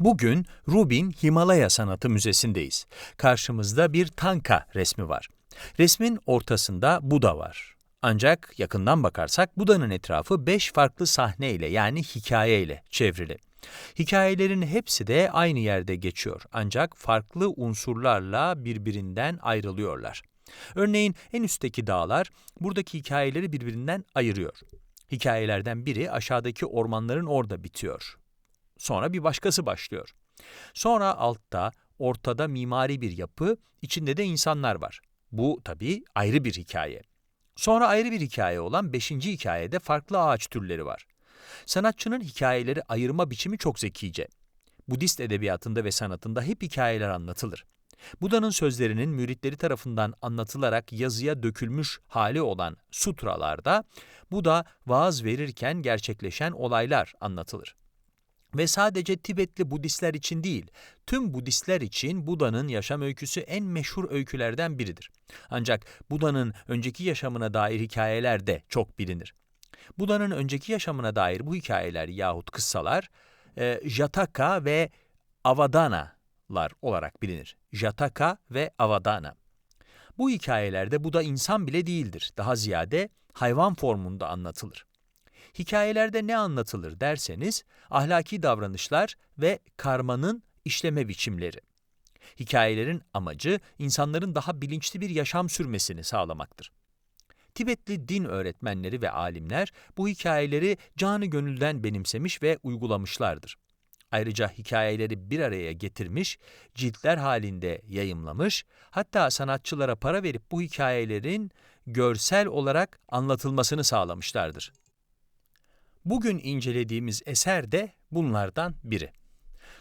Bugün Rubin Himalaya Sanatı Müzesi'ndeyiz. Karşımızda bir tanka resmi var. Resmin ortasında Buda var. Ancak yakından bakarsak Buda'nın etrafı beş farklı sahne ile yani hikaye ile çevrili. Hikayelerin hepsi de aynı yerde geçiyor ancak farklı unsurlarla birbirinden ayrılıyorlar. Örneğin en üstteki dağlar buradaki hikayeleri birbirinden ayırıyor. Hikayelerden biri aşağıdaki ormanların orada bitiyor. Sonra bir başkası başlıyor. Sonra altta, ortada mimari bir yapı, içinde de insanlar var. Bu tabii ayrı bir hikaye. Sonra ayrı bir hikaye olan beşinci hikayede farklı ağaç türleri var. Sanatçının hikayeleri ayırma biçimi çok zekice. Budist edebiyatında ve sanatında hep hikayeler anlatılır. Buda'nın sözlerinin müritleri tarafından anlatılarak yazıya dökülmüş hali olan sutralarda Buda vaaz verirken gerçekleşen olaylar anlatılır. Ve sadece Tibetli Budistler için değil, tüm Budistler için Buda'nın yaşam öyküsü en meşhur öykülerden biridir. Ancak Buda'nın önceki yaşamına dair hikayeler de çok bilinir. Buda'nın önceki yaşamına dair bu hikayeler yahut kıssalar e, Jataka ve Avadanalar olarak bilinir. Jataka ve Avadana. Bu hikayelerde Buda insan bile değildir. Daha ziyade hayvan formunda anlatılır. Hikayelerde ne anlatılır derseniz, ahlaki davranışlar ve karmanın işleme biçimleri. Hikayelerin amacı insanların daha bilinçli bir yaşam sürmesini sağlamaktır. Tibetli din öğretmenleri ve alimler bu hikayeleri canı gönülden benimsemiş ve uygulamışlardır. Ayrıca hikayeleri bir araya getirmiş, ciltler halinde yayımlamış, hatta sanatçılara para verip bu hikayelerin görsel olarak anlatılmasını sağlamışlardır. Bugün incelediğimiz eser de bunlardan biri.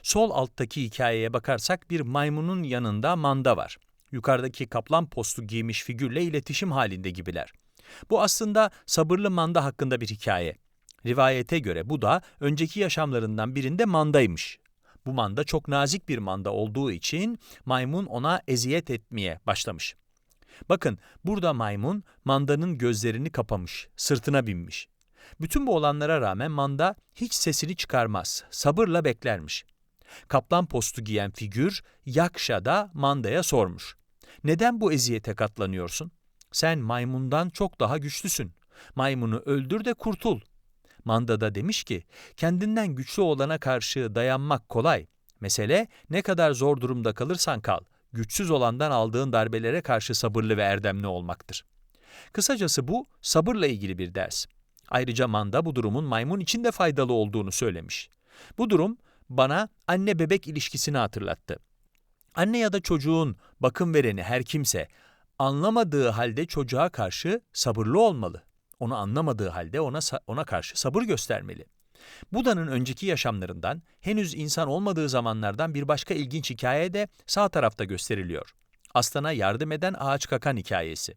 Sol alttaki hikayeye bakarsak bir maymunun yanında manda var. Yukarıdaki kaplan postu giymiş figürle iletişim halinde gibiler. Bu aslında sabırlı manda hakkında bir hikaye. Rivayete göre bu da önceki yaşamlarından birinde mandaymış. Bu manda çok nazik bir manda olduğu için maymun ona eziyet etmeye başlamış. Bakın burada maymun mandanın gözlerini kapamış, sırtına binmiş. Bütün bu olanlara rağmen manda hiç sesini çıkarmaz, sabırla beklermiş. Kaplan postu giyen figür Yakşa da mandaya sormuş. Neden bu eziyete katlanıyorsun? Sen maymundan çok daha güçlüsün. Maymunu öldür de kurtul. Manda da demiş ki, kendinden güçlü olana karşı dayanmak kolay. Mesele ne kadar zor durumda kalırsan kal, güçsüz olandan aldığın darbelere karşı sabırlı ve erdemli olmaktır. Kısacası bu sabırla ilgili bir ders. Ayrıca Manda bu durumun maymun için de faydalı olduğunu söylemiş. Bu durum bana anne bebek ilişkisini hatırlattı. Anne ya da çocuğun bakım vereni her kimse anlamadığı halde çocuğa karşı sabırlı olmalı. Onu anlamadığı halde ona ona karşı sabır göstermeli. Buda'nın önceki yaşamlarından, henüz insan olmadığı zamanlardan bir başka ilginç hikaye de sağ tarafta gösteriliyor. Aslana yardım eden ağaç kakan hikayesi.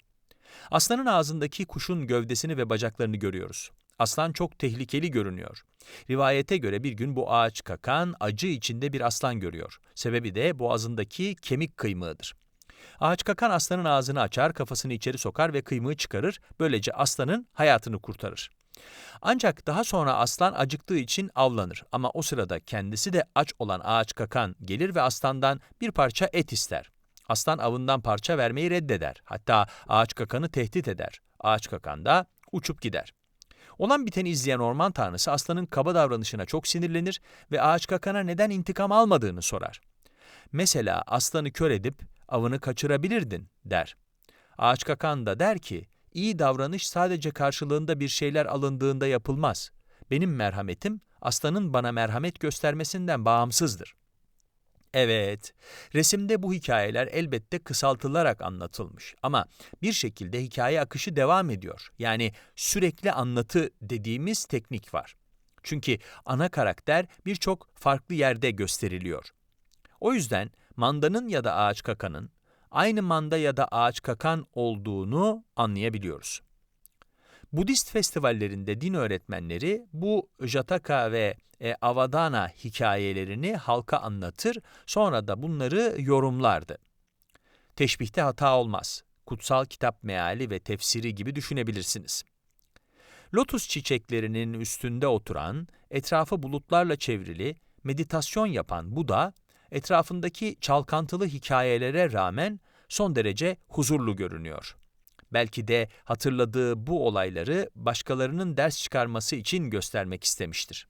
Aslanın ağzındaki kuşun gövdesini ve bacaklarını görüyoruz. Aslan çok tehlikeli görünüyor. Rivayete göre bir gün bu ağaç kakan acı içinde bir aslan görüyor. Sebebi de boğazındaki kemik kıymığıdır. Ağaç kakan aslanın ağzını açar, kafasını içeri sokar ve kıymığı çıkarır. Böylece aslanın hayatını kurtarır. Ancak daha sonra aslan acıktığı için avlanır ama o sırada kendisi de aç olan ağaç kakan gelir ve aslandan bir parça et ister. Aslan avından parça vermeyi reddeder. Hatta ağaç kakanı tehdit eder. Ağaç kakan da uçup gider. Olan biteni izleyen orman tanrısı aslanın kaba davranışına çok sinirlenir ve ağaç kakana neden intikam almadığını sorar. Mesela aslanı kör edip avını kaçırabilirdin der. Ağaç kakan da der ki, iyi davranış sadece karşılığında bir şeyler alındığında yapılmaz. Benim merhametim aslanın bana merhamet göstermesinden bağımsızdır. Evet, resimde bu hikayeler elbette kısaltılarak anlatılmış ama bir şekilde hikaye akışı devam ediyor. Yani sürekli anlatı dediğimiz teknik var. Çünkü ana karakter birçok farklı yerde gösteriliyor. O yüzden mandanın ya da ağaç kakanın aynı manda ya da ağaç kakan olduğunu anlayabiliyoruz. Budist festivallerinde din öğretmenleri bu Jataka ve e, Avadana hikayelerini halka anlatır, sonra da bunları yorumlardı. Teşbihte hata olmaz. Kutsal kitap meali ve tefsiri gibi düşünebilirsiniz. Lotus çiçeklerinin üstünde oturan, etrafı bulutlarla çevrili, meditasyon yapan Buda, etrafındaki çalkantılı hikayelere rağmen son derece huzurlu görünüyor. Belki de hatırladığı bu olayları başkalarının ders çıkarması için göstermek istemiştir.